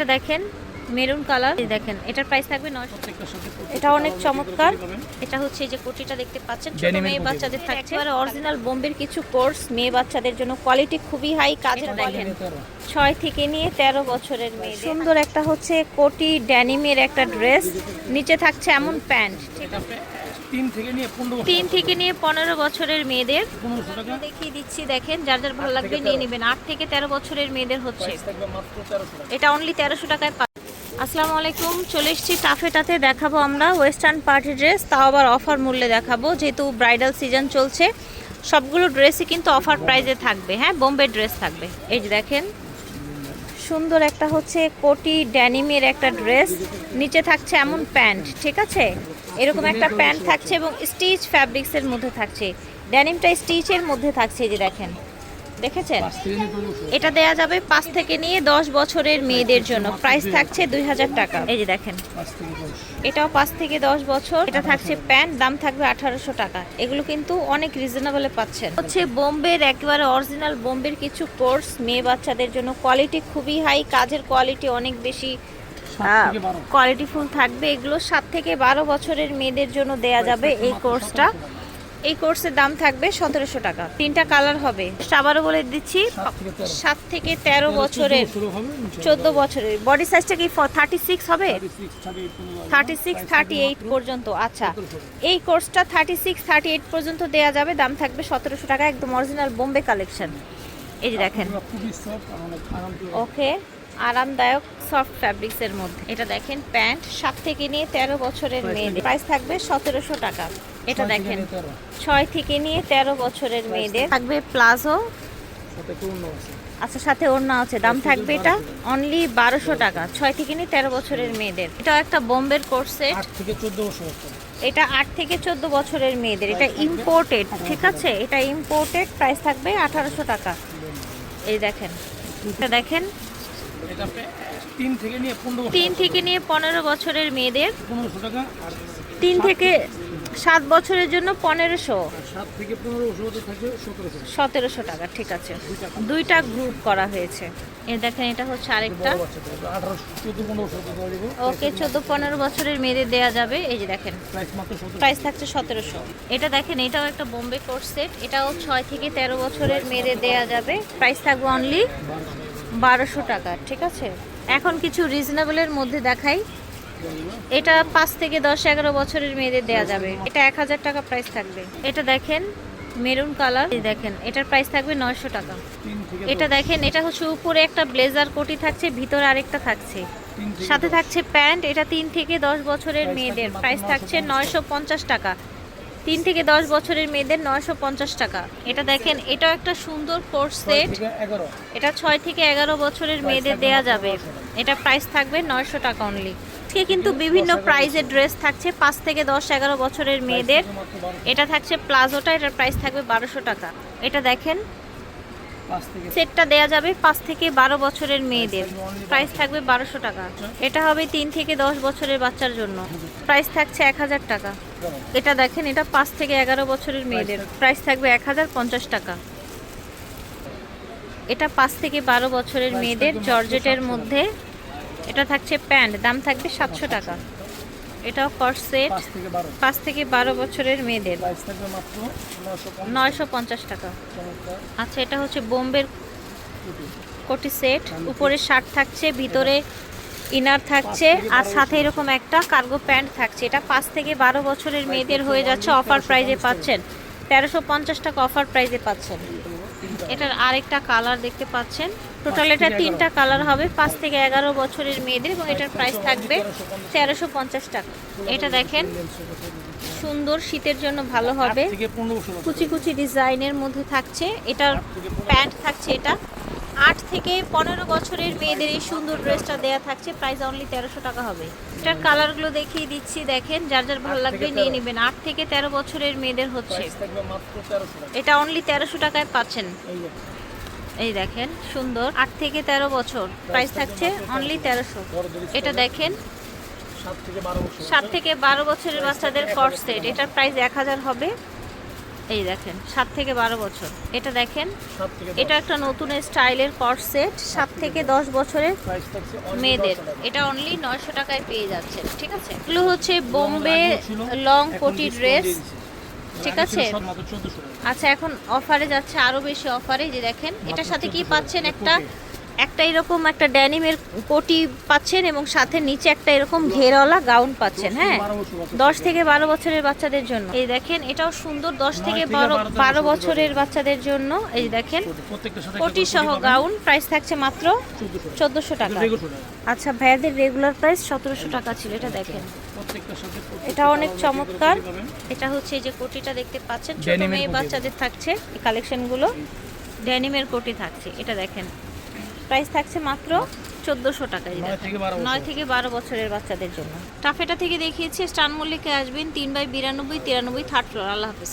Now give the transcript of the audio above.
এটা দেখেন maroon colour. দেখেন এটার প্রাইস থাকবে নয়শো সাথে এটা অনেক চমৎকার। এটা হচ্ছে যে কোটিটা দেখতে পাচ্ছেন ছোট মেয়ে বাচ্চাদের থাকছে। এবারে অরিজিনাল বোম্বের কিছু কোর্স মেয়ে বাচ্চাদের জন্য কোয়ালিটি খুবই হাই কাজের দেখেন। ছয় থেকে নিয়ে তেরো বছরের মেয়ে। সুন্দর একটা হচ্ছে কোটি ড্যানিমের একটা ড্রেস নিচে থাকছে এমন প্যান্ট এটা পে- তিন থেকে নিয়ে পনেরো তিন থেকে নিয়ে পনেরো বছরের মেয়েদের। দেখিয়ে দিচ্ছি দেখেন যার যার ভালো লাগবে নিয়ে নেবেন। আট থেকে তেরো বছরের মেয়েদের হচ্ছে। এটা অনলি তেরোশো টাকায় আসসালামু আলাইকুম চলে এসেছি টাফেটাতে দেখাবো আমরা ওয়েস্টার্ন পার্টি ড্রেস তাও আবার অফার মূল্যে দেখাবো। যেহেতু ব্রাইডাল সিজন চলছে সবগুলো ড্রেসই কিন্তু অফার প্রাইজে থাকবে। হ্যাঁ বোম্বে ড্রেস থাকবে। এই যে দেখেন সুন্দর একটা হচ্ছে কোটি ড্যানিমের একটা ড্রেস, নিচে থাকছে এমন প্যান্ট, ঠিক আছে? এরকম একটা প্যান্ট থাকছে এবং স্টিচ ফ্যাব্রিক্সের মধ্যে থাকছে। ড্যানিমটা স্টিচের মধ্যে থাকছে যে দেখেন। দেখেছেন? এটা দেয়া যাবে পাঁচ থেকে নিয়ে দশ বছরের মেয়েদের জন্য। প্রাইস থাকছে দুই হাজার টাকা। এই যে দেখেন। এটাও পাঁচ থেকে দশ বছর। এটা থাকছে প্যান্ট দাম থাকবে আঠারোশো টাকা। এগুলো কিন্তু অনেক রিজনেবলে পাচ্ছেন। হচ্ছে বোম্বের একেবারে অরিজিনাল বোম্বের কিছু কোর্স মেয়ে বাচ্চাদের জন্য। কোয়ালিটি খুবই হাই কাজের কোয়ালিটি অনেক বেশি কোয়ালিটিফুল থাকবে। এগুলো সাত থেকে বারো বছরের মেয়েদের জন্য দেয়া যাবে এই কোর্সটা এই কোর্সের দাম থাকবে সতেরোশো টাকা। তিনটা কালার হবে। আবারও বলে দিচ্ছি সাত থেকে তেরো বছরের চোদ্দ বছরের। বডি সাইজটা কি থার্টি সিক্স হবে? 36, 38 পনেরো থার্টি সিক্স থার্টি এইট পর্যন্ত আচ্ছা। এই কোর্সটা থার্টি সিক্স থার্টি এইট পর্যন্ত দেওয়া যাবে। দাম থাকবে সতেরোশো টাকা একদম অরিজিনাল বোম্বে কালেকশন এই যে দেখেন। ওকে আরামদায়ক সফট ফ্যাব্রিক্সের মধ্যে। এটা দেখেন প্যান্ট সাত থেকে নিয়ে তেরো বছরের মেয়েদের। প্রাইস থাকবে সতেরোশো টাকা। এটা দেখেন ছয় থেকে নিয়ে তেরো বছরের মেয়েদের। থাকবে। প্লাজো। আচ্ছা সাথে ওড়না আছে। দাম থাকবে এটা অনলি বারোশো টাকা। ছয় থেকে নিয়ে তেরো বছরের মেয়েদের। এটা একটা বোম্বের কোর্সে আট থেকে চোদ্দ বছর এটা আট থেকে চোদ্দ বছরের মেয়েদের। এটা ইম্পোর্টেড ঠিক আছে? এটা ইম্পোর্টেড প্রাইস থাকবে আঠারোশো টাকা। এই দেখেন। এটা দেখেন এটা তিন থেকে নিয়ে পনেরো তিন থেকে নিয়ে পনেরো বছরের মেয়েদের। পনেরোশো টাকা তিন থেকে সাত বছরের জন্য পনেরোশো। সতেরোশো টাকা। ঠিক আছে। দুইটা গ্রুপ করা হয়েছে। এ দেখেন এটা হচ্ছে আরেকটা। ওকে চোদ্দ পনেরো বছরের মেয়েদের দেয়া যাবে। এই যে দেখেন প্রাইস প্রাইস থাকছে সতেরোশো। এটা দেখেন এটাও একটা বোম্বে কোর্স সেট এটাও ছয় থেকে তেরো বছরের মেয়েদের দেয়া যাবে। প্রাইস থাকবে অনলি বারোশো টাকা ঠিক আছে? এখন কিছু রিজনেবলের মধ্যে দেখাই। এটা পাঁচ থেকে দশ এগারো বছরের মেয়েদের দেয়া যাবে। এটা এক হাজার টাকা প্রাইস থাকবে। এটা দেখেন মেরুন কালার দেখেন এটার প্রাইস থাকবে নয়শো টাকা। এটা দেখেন এটা হচ্ছে উপরে একটা ব্লেজার কোটি থাকছে ভিতরে আরেকটা থাকছে। সাথে থাকছে প্যান্ট এটা তিন থেকে দশ বছরের মেয়েদের। প্রাইস থাকছে নয়শো পঞ্চাশ টাকা। তিন থেকে দশ বছরের মেয়েদের নয়শো পঞ্চাশ টাকা। এটা দেখেন এটাও একটা সুন্দর কোর্স সেট এটা ছয় থেকে এগারো বছরের মেয়েদের দেয়া যাবে। এটা প্রাইস থাকবে নয়শো টাকা অনলি আজকে কিন্তু বিভিন্ন প্রাইজের ড্রেস থাকছে পাঁচ থেকে দশ এগারো বছরের মেয়েদের। এটা থাকছে প্লাজোটা এটার প্রাইস থাকবে বারোশো টাকা। এটা দেখেন সেটটা দেয়া যাবে পাঁচ থেকে বারো বছরের মেয়েদের। প্রাইস থাকবে বারোশো টাকা। এটা হবে তিন থেকে দশ বছরের বাচ্চার জন্য। প্রাইস থাকছে এক হাজার টাকা। এটা দেখেন এটা পাঁচ থেকে এগারো বছরের মেয়েদের। প্রাইস থাকবে এক হাজার পঞ্চাশ টাকা। এটা পাঁচ থেকে বারো বছরের মেয়েদের জর্জেটের মধ্যে। এটা থাকছে প্যান্ট দাম থাকবে সাতশো টাকা। এটাও কর্সেট পাঁচ থেকে বারো। পাঁচ থেকে বারো বছরের মেয়েদের। নয়শো পঞ্চাশ। টাকা। আচ্ছা এটা হচ্ছে বোম্বের। কোটি সেট। উপরে শার্ট থাকছে ভিতরে ইনার থাকছে আর সাথে এরকম একটা কার্গো প্যান্ট থাকছে। এটা পাঁচ থেকে বারো বছরের মেয়েদের হয়ে যাচ্ছে অফার প্রাইজে পাচ্ছেন। তেরোশো পঞ্চাশ টাকা অফার প্রাইজে পাচ্ছেন। এটার আরেকটা কালার দেখতে পাচ্ছেন। টোটাল এটা তিনটা কালার হবে, পাঁচ থেকে এগারো বছরের মেয়েদের এবং এটার প্রাইস থাকবে তেরোশো পঞ্চাশ টাকা। এটা দেখেন, সুন্দর, শীতের জন্য ভালো হবে। কুচি কুচি ডিজাইনের মধ্যে থাকছে। এটার প্যান্ট থাকছে এটা। আট থেকে পনেরো বছরের মেয়েদের এই সুন্দর ড্রেসটা দেয়া থাকছে। প্রাইস অনলি তেরোশো টাকা হবে। এটার কালারগুলো দেখিয়ে দিচ্ছি দেখেন যার যার ভালো লাগবে নিয়ে নেবেন। আট থেকে তেরো বছরের মেয়েদের হচ্ছে। এটা অনলি তেরোশো টাকায় পাচ্ছেন। এই দেখেন সুন্দর। আট থেকে তেরো বছর। প্রাইস থাকছে অনলি তেরোশো এটা দেখেন। সাত থেকে বারো বছর সাত থেকে বারো বছরের বাচ্চাদের কট সেট এটার প্রাইস এক হাজার হবে। এই দেখেন সাত থেকে বারো বছর। এটা দেখেন এটা একটা নতুন স্টাইলের সেট সাত থেকে দশ বছরের মেয়েদের। এটা অনলি নয়শো টাকায় পেয়ে যাচ্ছে ঠিক আছে? এগুলো হচ্ছে বোম্বে লং কোটি ড্রেস ঠিক আছে। ছিল সব মাত্র 1400 টাকা। আচ্ছা এখন অফারে যাচ্ছে আরও বেশি অফারে যে দেখেন এটার সাথে কি পাচ্ছেন একটা কোটি। একটা এরকম একটা ড্যানিমের কোটি পাচ্ছেন এবং সাথে নিচে একটা এরকম ঘেরওয়ালা গাউন পাচ্ছেন হ্যাঁ? 12 বছর বাচ্চা দশ থেকে বারো বছরের বাচ্চাদের জন্য। এই দেখেন এটাও সুন্দর দশ থেকে বারো বারো বছরের বাচ্চাদের জন্য এই দেখেন কোটি। সহ গাউন প্রাইস থাকছে মাত্র 1400 টাকা। চোদ্দোশো টাকা। এটা 1400 টাকা। আচ্ছা ভাইয়াদের রেগুলার প্রাইস সতেরোশো টাকা ছিল এটা দেখেন। প্রত্যেকটার এটা অনেক চমৎকার। এটা হচ্ছে এই যে কোটিটা দেখতে পাচ্ছেন ছোট মেয়ে বাচ্চাদের থাকছে এই কালেকশনগুলো ড্যানিমের কোটি থাকছে এটা দেখেন। প্রাইস থাকছে মাত্র চোদ্দোশো টাকা নয় থেকে বারো বছরের বাচ্চাদের জন্য। টাফেটা থেকে দেখিয়েছি স্টান মল্লিকে আসবেন তিন বাই বিরানব্বই তিরানব্বই থার্ড ফ্লোর। আল্লাহ হাফিজ।